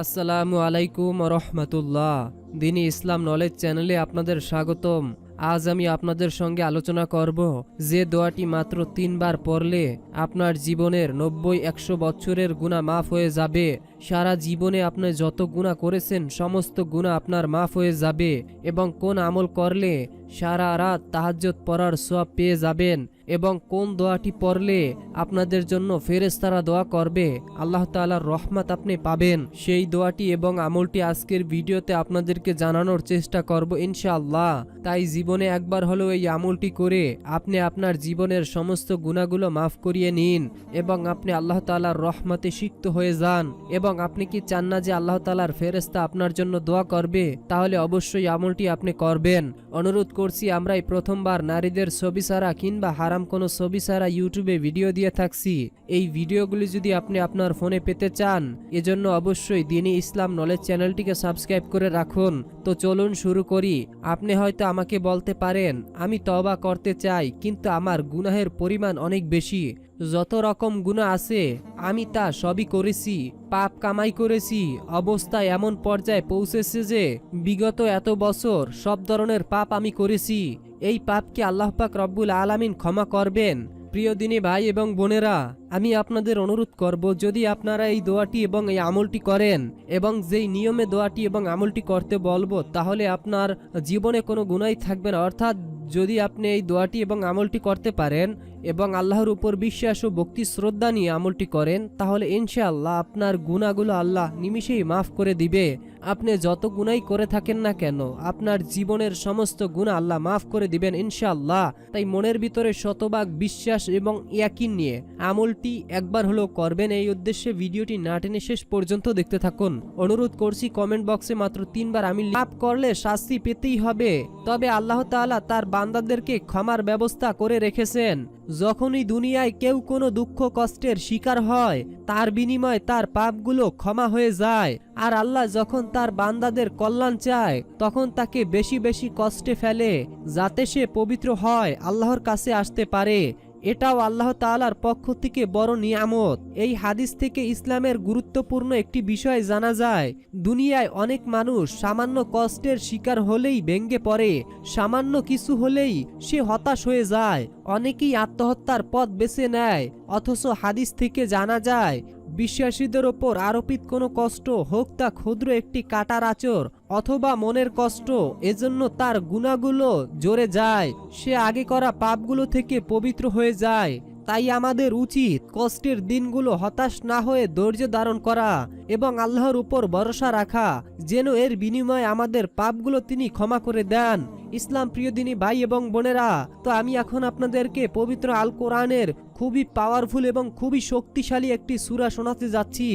আসসালামু আলাইকুম রহমতুল্লাহ দিনী ইসলাম নলেজ চ্যানেলে আপনাদের স্বাগতম। আজ আমি আপনাদের সঙ্গে আলোচনা করব যে দোয়াটি মাত্র তিনবার পড়লে আপনার জীবনের নব্বই একশো বছরের গুণা মাফ হয়ে যাবে। সারা জীবনে আপনি যত গুণা করেছেন, সমস্ত গুণা আপনার মাফ হয়ে যাবে এবং কোন আমল করলে সারা রাত তাহাজ্জত পড়ার সব পেয়ে যাবেন। এবং কোন দোয়াটি পড়লে আপনাদের জন্য ফেরেস্তারা দোয়া করবে, আল্লাহ তাআলার রহমত আপনি পাবেন। সেই দোয়াটি এবং আমলটি আজকের ভিডিওতে আপনাদেরকে জানানোর চেষ্টা করব ইনশাআল্লাহ। তাই জীবনে একবার হলেও এই আমলটি করে আপনি আপনার জীবনের সমস্ত গুণাগুলো মাফ করিয়ে নিন এবং আপনি আল্লাহ তাআলার রহমতে সিক্ত হয়ে যান এবং আপনি কি চান না যে আল্লাহ তালার ফেরেস্তা আপনার জন্য দোয়া করবে, তাহলে অবশ্যই আমলটি আপনি করবেন। অনুরোধ করছি, আমরা এই প্রথমবার নারীদের ছবি ছাড়া কিংবা হারাম কোনো ছবি ছাড়া ইউটিউবে ভিডিও দিয়ে থাকছি। এই ভিডিওগুলি যদি আপনি আপনার ফোনে পেতে চান, এজন্য অবশ্যই দিনই ইসলাম নলেজ চ্যানেলটিকে সাবস্ক্রাইব করে রাখুন। তো চলুন শুরু করি। আপনি হয়তো আমাকে বলতে পারেন, আমি তবা করতে চাই, কিন্তু আমার গুনাহের পরিমাণ অনেক বেশি। যত রকম গুণা আছে, আমি তা সবই করেছি, পাপ কামাই করেছি, অবস্থা এমন পর্যায়ে পৌঁছেছে যে, বিগত এত বছর সব ধরনের পাপ আমি করেছি। এই পাপকে আল্লাহপাক রব্বুল আলামিন ক্ষমা করবেন। প্রিয় দিনী ভাই এবং বোনেরা, আমি আপনাদের অনুরোধ করব, যদি আপনারা এই দোয়াটি এবং এই আমলটি করেন এবং যেই নিয়মে দোয়াটি এবং আমলটি করতে বলব, তাহলে আপনার জীবনে কোনো গুণাই থাকবে না। অর্থাৎ যদি আপনি এই দোয়াটি এবং আমলটি করতে পারেন এবং আল্লাহর উপর বিশ্বাস ও ভক্তি শ্রদ্ধা নিয়ে আমলটি করেন, তাহলে ইনশাআল্লাহ আপনার গুণাগুলো আল্লাহ নিমিষেই মাফ করে দিবে। আপনি যত গুণাই করে থাকেন না কেন, আপনার জীবনের সমস্ত গুণা আল্লাহ মাফ করে দিবেন ইনশাআল্লাহ। তাই মনের ভিতরে শতভাগ বিশ্বাস এবং ইয়াকিন নিয়ে আমলটি একবার হলেও করবেন এই উদ্দেশ্যে ভিডিওটি না টেনে শেষ পর্যন্ত দেখতে থাকুন। অনুরোধ করছি কমেন্ট বক্সে মাত্র তিনবার আমি লাভ করলে শাস্তি পেতেই হবে। তবে আল্লাহ তাআলা তার বান্দাদেরকে ক্ষমার ব্যবস্থা করে রেখেছেন। যখনই দুনিয়ায় কেউ কোনো দুঃখ কষ্টের শিকার হয়, তার বিনিময়ে তার পাপগুলো ক্ষমা হয়ে যায়। আর আল্লাহ যখন তার বান্দাদের কল্যাণ চায়, তখন তাকে বেশি বেশি কষ্টে ফেলে, যাতে সে পবিত্র হয়, আল্লাহর কাছে আসতে পারে। এটাও আল্লাহ তালার পক্ষ থেকে বড় নিয়ামত। এই হাদিস থেকে ইসলামের গুরুত্বপূর্ণ একটি বিষয় জানা যায়, দুনিয়ায় অনেক মানুষ সামান্য কষ্টের শিকার হলেই ভেঙ্গে পড়ে, সামান্য কিছু হলেই সে হতাশ হয়ে যায়, অনেকেই আত্মহত্যার পথ বেছে নেয়, অথচ হাদিস থেকে জানা যায় বিশ্বাসীদের ওপর আরোপিত কোনো কষ্ট হোক তা ক্ষুদ্র একটি কাটার আচর অথবা মনের কষ্ট, এজন্য তার গুণাগুলো জোরে যায়। সে আগে করা পাপগুলো থেকে পবিত্র হয়ে যায়। তাই আমাদের উচিত কষ্টের দিনগুলো হতাশ না হয়ে ধৈর্য ধারণ করা এবং আল্লাহর উপর ভরসা রাখা, যেন এর বিনিময়ে আমাদের পাপগুলো তিনি ক্ষমা করে দেন। ইসলাম প্রিয় দিনী ভাই এবং বোনেরা, তো আমি এখন আপনাদেরকে পবিত্র আল কোরআনের খুবই পাওয়ারফুল এবং খুবই শক্তিশালী একটি সুরা শোনাতে যাচ্ছি।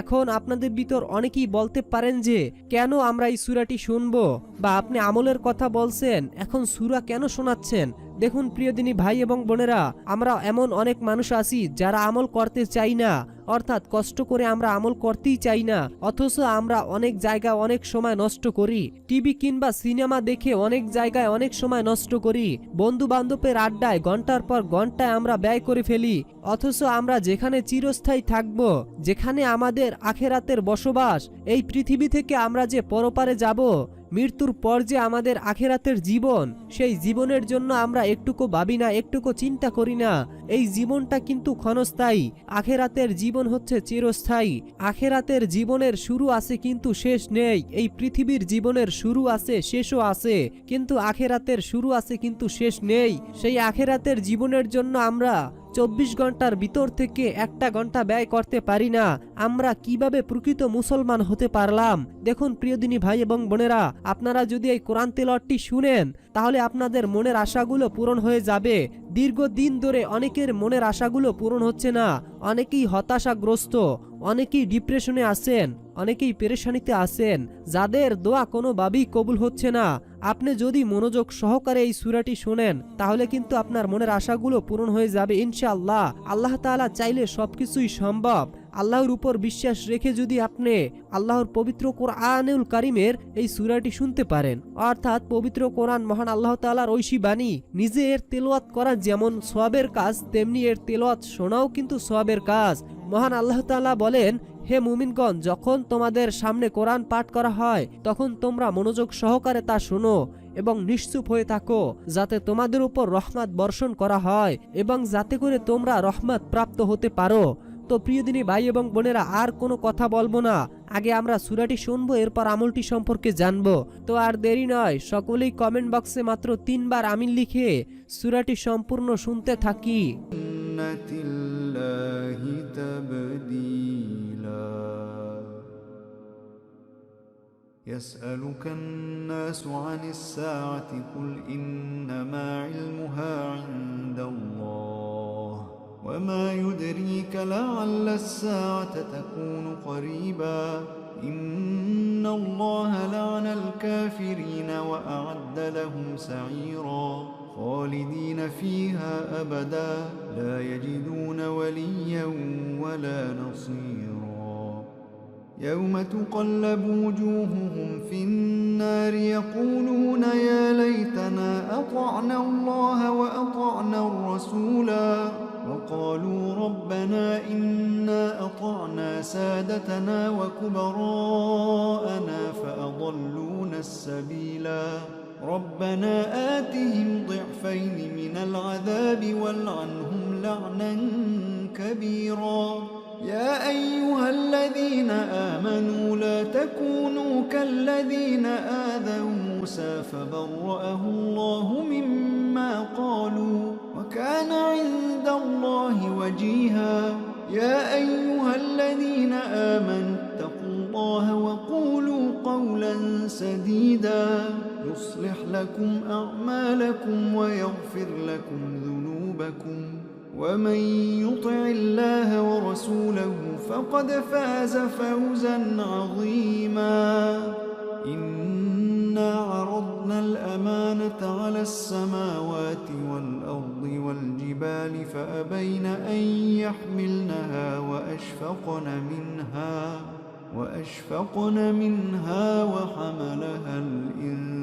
এখন আপনাদের ভিতর অনেকেই বলতে পারেন যে, কেন আমরা এই সুরাটি শুনব? বা আপনি আমলের কথা বলছেন, এখন সুরা কেন শোনাচ্ছেন? দেখুন প্রিয়দিনী ভাই এবং বোনেরা, আমরা এমন অনেক মানুষ আছি যারা আমল করতে চাই না। অর্থাৎ কষ্ট করে আমরা আমল করতেই চাই না, অথচ আমরা অনেক জায়গায় অনেক সময় নষ্ট করি। টিভি কিংবা সিনেমা দেখে অনেক জায়গায় অনেক সময় নষ্ট করি। বন্ধু বান্ধবের আড্ডায় ঘণ্টার পর ঘন্টায় আমরা ব্যয় করে ফেলি, অথচ আমরা যেখানে চিরস্থায়ী থাকব, যেখানে আমাদের আখেরাতের বসবাস, এই পৃথিবী থেকে আমরা যে পরপারে যাব, মৃত্যুর পর যে আমাদের আখেরাতের জীবন, সেই জীবনের জন্য আমরা একটুকু ভাবি না, একটুকু চিন্তা করি না। এই জীবনটা কিন্তু ক্ষণস্থায়ী। আখেরাতের জীবন হচ্ছে চিরস্থায়ী। আখেরাতের জীবনের শুরু আছে কিন্তু শেষ নেই। এই পৃথিবীর জীবনের শুরু আছে, শেষও আছে। কিন্তু আখেরাতের শুরু আছে কিন্তু শেষ নেই। সেই আখেরাতের জীবনের জন্য আমরা চব্বিশ ঘণ্টার ভিতর থেকে একটা ঘণ্টা ব্যয় করতে পারি না। আমরা কীভাবে প্রকৃত মুসলমান হতে পারলাম? দেখুন প্রিয়দিনী ভাই এবং বোনেরা, আপনারা যদি এই কোরআন তেলটি শুনেন, তাহলে আপনাদের মনের আশাগুলো পূরণ হয়ে যাবে। দীর্ঘদিন ধরে অনেকের মনের আশাগুলো পূরণ হচ্ছে না, অনেকেই হতাশাগ্রস্ত। অনেকেই ডিপ্রেশনে আছেন, অনেকেই পেরেশানিতে আছেন, যাদের দোয়া কোনোভাবেই কবুল হচ্ছে না। আপনি যদি মনোযোগ সহকারে এই সুরাটি শোনেন, তাহলে কিন্তু আপনার মনের আশাগুলো পূরণ হয়ে যাবে ইনশাআল্লাহ। আল্লাহ তাআলা চাইলে সবকিছুই সম্ভব। আল্লাহর উপর বিশ্বাস রেখে যদি আপনি আল্লাহর পবিত্র কোরআনুল কারিমের এই সুরাটি শুনতে পারেন, অর্থাৎ পবিত্র কোরআন মহান আল্লাহ তাআলার ঐশী বাণী, নিজে এর তেলোয়াত করা যেমন সোয়াবের কাজ, তেমনি এর তেলোয়াত শোনাও কিন্তু সোয়াবের কাজ। মহান আল্লাহ তাআলা বলেন, হে মুমিনগণ, যখন তোমাদের সামনে কোরআন পাঠ করা হয়, তখন তোমরা মনোযোগ সহকারে তা শোনো এবং নিশ্চুপ হয়ে থাকো, যাতে তোমাদের উপর রহমাত বর্ষণ করা হয় এবং যাতে করে তোমরা রহমাত প্রাপ্ত হতে পারো। তো প্রিয়দিনী ভাই এবং বোনেরা, আর কোনো কথা বলব না। আগে আমরা সুরাটি শুনব, এরপর আমলটি সম্পর্কে জানব। তো আর দেরি নয়, সকলেই কমেন্ট বক্সে মাত্র তিনবার আমিন লিখে সুরাটি সম্পূর্ণ শুনতে থাকি। الله تبديلا. يسألك الناس عن الساعة قل إنما علمها عند الله وما يدريك لعل الساعة تكون قريبا. إن الله لعن الكافرين وأعد لهم سعيرا خالدين فيها أبدا. لا يجدون ولا نصيرا. يوم تقلب وجوههم في النار يقولون يا ليتنا أطعنا الله وأطعنا الرسولا وقالوا ربنا إنا أطعنا سادتنا وكبراءنا فأضلونا السبيلا ربنا آتهم ضعفين من العذاب والعنهم لعنا كبيرا. يا أيها الذين آمنوا لا تكونوا كالذين آذوا موسى فبرأه الله مما قالوا وكان عند الله وجيها. يا أيها الذين آمنوا اتقوا الله وقولوا قولا سديدا. يصلح لكم أعمالكم ويغفر لكم ذنوبكم. ومن يطع الله ورسوله فقد فاز فوزا عظيما. إنا عرضنا الأمانة على السماوات والأرض والجبال فأبين أن يحملنها وأشفقن منها وأشفقن منها وحملها الإنسان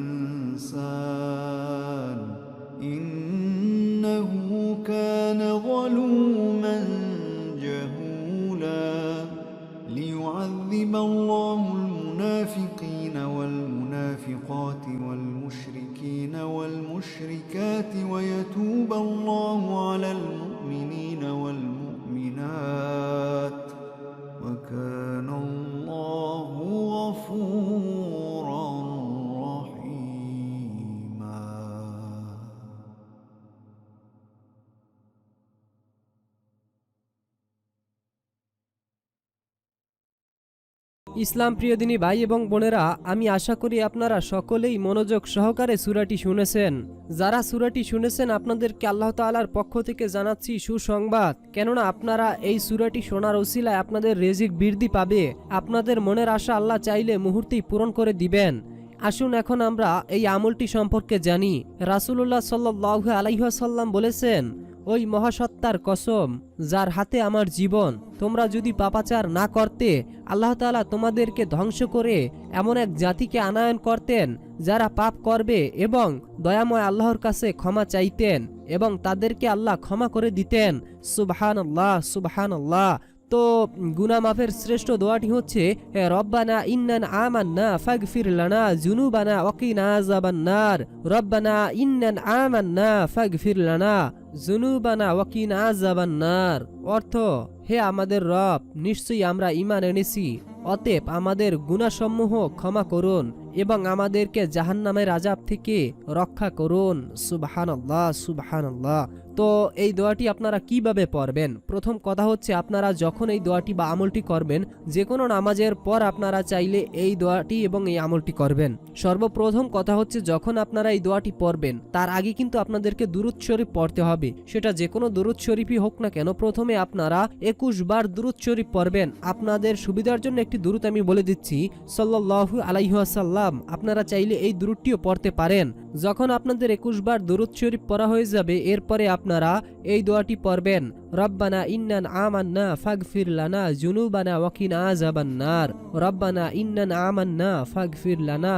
ইসলাম প্রিয় দিনী ভাই এবং বোনেরা, আমি আশা করি আপনারা সকলেই মনোযোগ সহকারে সুরাটি শুনেছেন। যারা সুরাটি শুনেছেন, আপনাদেরকে আল্লাহ তাআলার পক্ষ থেকে জানাচ্ছি সুসংবাদ। কেননা আপনারা এই সুরাটি শোনার ওসিলায় আপনাদের রেজিক বৃদ্ধি পাবে। আপনাদের মনের আশা আল্লাহ চাইলে মুহূর্তেই পূরণ করে দিবেন। আসুন এখন আমরা এই আমলটি সম্পর্কে জানি। রাসুল্লাহ সাল্লাহ আলাইহাসাল্লাম বলেছেন ওই মহাসত্তার কসম, যার হাতে আমার জীবন, তোমরা যদি পাপাচার না করতে, আল্লাহ তাআলা তোমাদেরকে ধ্বংস করে এমন এক জাতিকে আনায়ন করতেন, যারা পাপ করবে এবং দয়াময় আল্লাহর কাছে ক্ষমা চাইতেন এবং তাদেরকে আল্লাহ ক্ষমা করে দিতেন। সুবহান আল্লাহ সুবহান আল্লাহ তো গুনা মাফের শ্রেষ্ঠ দোয়াটি হচ্ছে রব্বানা ইন্নান আমান্না ফাগফির লানা জুনুবানা ওয়াকিনা আযাবান্নার। রব্বানা ইন্নান আমান্না ফাগফির লানা। জুনুবানা ওয়াকিন আজাবান্নার অর্থ, হে আমাদের রব, নিশ্চয়ই আমরা ইমান এনেছি, অতএব আমাদের গুণাসমূহ ক্ষমা করুন এবং আমাদেরকে জাহান্নামের আজাব থেকে রক্ষা করুন। সুবাহান্লাহ সুবহানাল্লাহ। তো এই দোয়াটি আপনারা কীভাবে পড়বেন? প্রথম কথা হচ্ছে আপনারা যখন এই দোয়াটি বা আমলটি করবেন যে কোনো নামাজের পর আপনারা চাইলে এই দোয়াটি এবং এই আমলটি করবেন। সর্বপ্রথম কথা হচ্ছে যখন আপনারা এই দোয়াটি পড়বেন, তার আগে কিন্তু আপনাদেরকে দুরুদ শরীফ পড়তে হবে। সেটা যে কোনো দুরুদ শরীফই হোক না কেন, প্রথমে আপনারা একুশ বার দুরুদ শরীফ পড়বেন। আপনাদের সুবিধার জন্য একটি দুরুদ আমি বলে দিচ্ছি সাল্লাহু আলাইহাসাল্লাম আপনারা চাইলে এই দুরুদটিও পড়তে পারেন। যখন আপনাদের একুশ বার দুরুদ শরীফ পড়া হয়ে যাবে, এরপরে আপনারা এই দোয়াটি পড়বেন, রব্বানা ইন্নান আমান্না ফাগফির লানা জুনুবানা ওয়াকিনা আজাবান্নার রব্বানা ইন্নান আমান্না ফাগফির লানা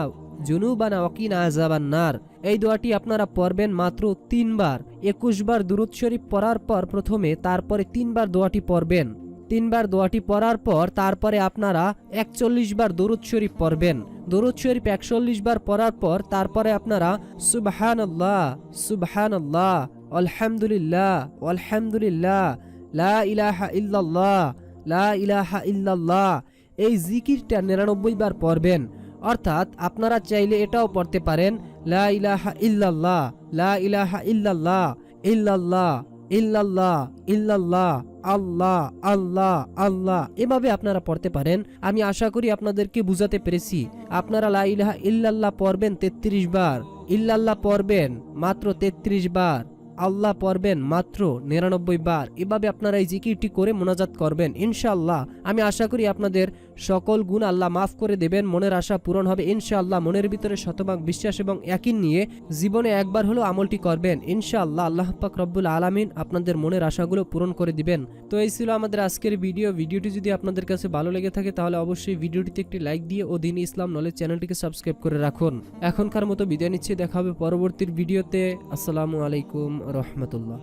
জুনুবানা ওয়াকিনা আযাবান্নার। এই দোয়াটি আপনারা পড়বেন মাত্র তিনবার। একুশ বার দুরুদ শরীফ পড়ার পর প্রথমে তারপরে তিনবার দোয়াটি পড়বেন। তিনবার দোয়াটি পড়ার পর তারপরে আপনারা একচল্লিশ বার দরুদ শরীফ পড়বেন। দরুদ শরীফ একচল্লিশ বার পড়ার পর তারপরে আপনারা সুবহান আল্লাহ সুবহান আল্লাহ আলহামদুলিল্লাহ আলহামদুলিল্লাহ, লা ইলাহা ইল্লাল্লাহ, লা ইলাহা ইল্লাল্লাহ। এই জিকিরটা নিরানব্বই বার পড়বেন। অর্থাৎ আপনারা চাইলে এটাও পড়তে পারেন, লা ইলাহা ইল্লাল্লাহ, লা ইলাহা ইল্লাল্লাহ ইল্লাল্লাহ ইল্লাল্লাহ ইল্লাল্লাহ, আল্লাহ আল্লাহ আল্লাহ। এভাবে আপনারা পড়তে পারেন। আমি আশা করি আপনাদেরকে বুঝাতে পেরেছি। আপনারা লা ইলাহা ইল্লাল্লাহ পড়বেন তেত্রিশ বার। ইল্লাল্লাহ পড়বেন মাত্র তেত্রিশ বার। আল্লাহ পড়বেন মাত্র নিরানব্বই বার। এভাবে আপনারা এই জিকিরটি করে মোনাজাত করবেন। ইনশাআল্লাহ, আমি আশা করি আপনাদের সকল গুণ আল্লাহ মাফ করে দেবেন। মনের আশা পূরণ হবে। ইনশাআল্লাহ, মনের ভিতরে শতভাগ বিশ্বাস এবং একই নিয়ে জীবনে একবার হলেও আমলটি করবেন। ইনশাআল্লাহ, আল্লাহ পাক রব্বুল আলামিন আপনাদের মনের আশাগুলো পূরণ করে দিবেন। তো এই ছিল আমাদের আজকের ভিডিও। ভিডিওটি যদি আপনাদের কাছে ভালো লেগে থাকে, তাহলে অবশ্যই ভিডিওটিতে একটি লাইক দিয়ে ও দিন ইসলাম নলেজ চ্যানেলটিকে সাবস্ক্রাইব করে রাখুন। এখনকার মতো বিদায় নিচ্ছি। দেখা হবে পরবর্তীর ভিডিওতে। আসসালামু আলাইকুম। রহমতুল্লাহ